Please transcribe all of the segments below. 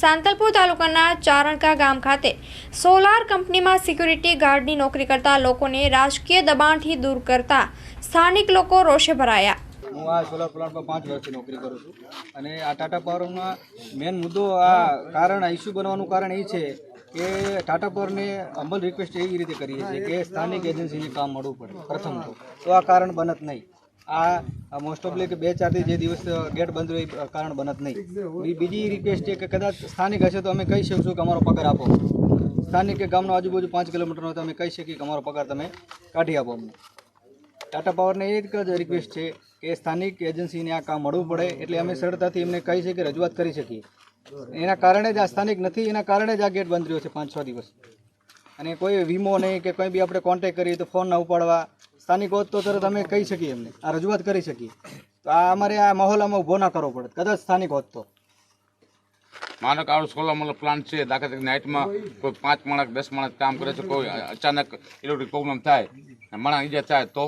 સાંતલપુર તાલુકાના ચારણકા ગામ ખાતે સોલાર કંપનીમાં સિક્યુરિટી ગાર્ડની નોકરી કરતા લોકોને રાજકીય દબાણથી દૂર કરતા સ્થાનિક લોકો રોષે ભરાયા. હું આ સોલાર પ્લાન્ટમાં પાંચ વર્ષથી નોકરી કરું છું અને આ ટાટા પાવરમાં મેન મુદ્દો આ કારણ ઇસ્યુ બનવાનું કારણ એ છે કે ટાટા પાવરને અમલ રિક્વેસ્ટ એવી રીતે કરીએ છીએ કે સ્થાનિક એજન્સીને કામ મળવું પડે, પ્રથમ તો આ કારણ બનત નહીં. આ મોસ્ટ ઓફલી કે બે, ચારથી જે દિવસ ગેટ બંધ હોય એ કારણ બનત નહીં. બીજી રિક્વેસ્ટ છે કે કદાચ સ્થાનિક હશે તો અમે કહી શકીશું કે અમારો પગાર આપો. સ્થાનિક કે ગામનો આજુબાજુ પાંચ કિલોમીટરનો તો અમે કહી શકીએ કે અમારો પગાર તમે કાઢી આપો અમને. ટાટા પાવરને એ જ રિક્વેસ્ટ છે કે સ્થાનિક એજન્સીને આ કામ મળવું પડે એટલે અમે સરળતાથી એમને કહી શકીએ, રજૂઆત કરી શકીએ. એના કારણે જ આ સ્થાનિક નથી, એના કારણે જ આ ગેટ બંધ રહ્યો છે પાંચ, છ દિવસ. અને કોઈ વીમો નહીં કે કંઈ બી આપણે કોન્ટેક કરીએ તો ફોન ના ઉપાડવા સ્થાનિક હોત તો તરત અમે કહી શકીએ એમને આ રજૂઆત કરી શકીએ. તો આ અમારે આ માહોલ આમાં ઊભો ના કરવો પડે કદાચ સ્થાનિક હોત તો. માનો કે આવો સોલર મતલબ પ્લાન્ટ છે દાખલા તરીકે નાઇટમાં કોઈ પાંચ માણસ દસ માણસ કામ કરે છે કોઈ અચાનક ઇલેક્ટ્રિક પ્રોબ્લેમ થાય માણસ ઈજા થાય તો?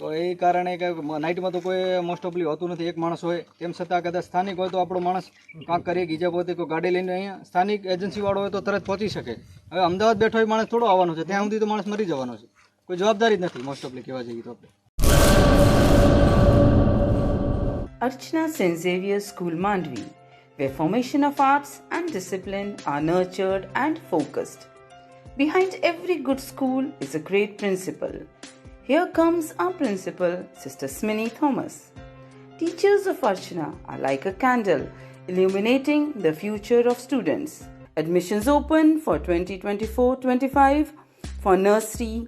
તો એ કારણે કે નાઇટમાં તો કોઈ મોસ્ટ ઓફલી હોતું નથી એક માણસ હોય તેમ છતાં કદાચ સ્થાનિક હોય તો આપણો માણસ કાંક કરીએ ઈજા પોતે કોઈ ગાડી લઈને અહીંયા સ્થાનિક એજન્સીવાળો હોય તો તરત પહોંચી શકે. હવે અમદાવાદ બેઠો હોય માણસ થોડો આવવાનો છે ત્યાં સુધી તો માણસ મરી જવાનો છે. કોઈ જવાબદારી જ નથી મોસ્ટ ઓફલી કહેવા જઈએ તો આપણે Archana St. Xavier School Mandvi, where formation of arts and discipline are nurtured and focused. Behind every good school is a great principal. Here comes our principal, Sister Smini Thomas. Teachers of Archana are like a candle illuminating the future of students. Admissions open for 2024-25 for nursery,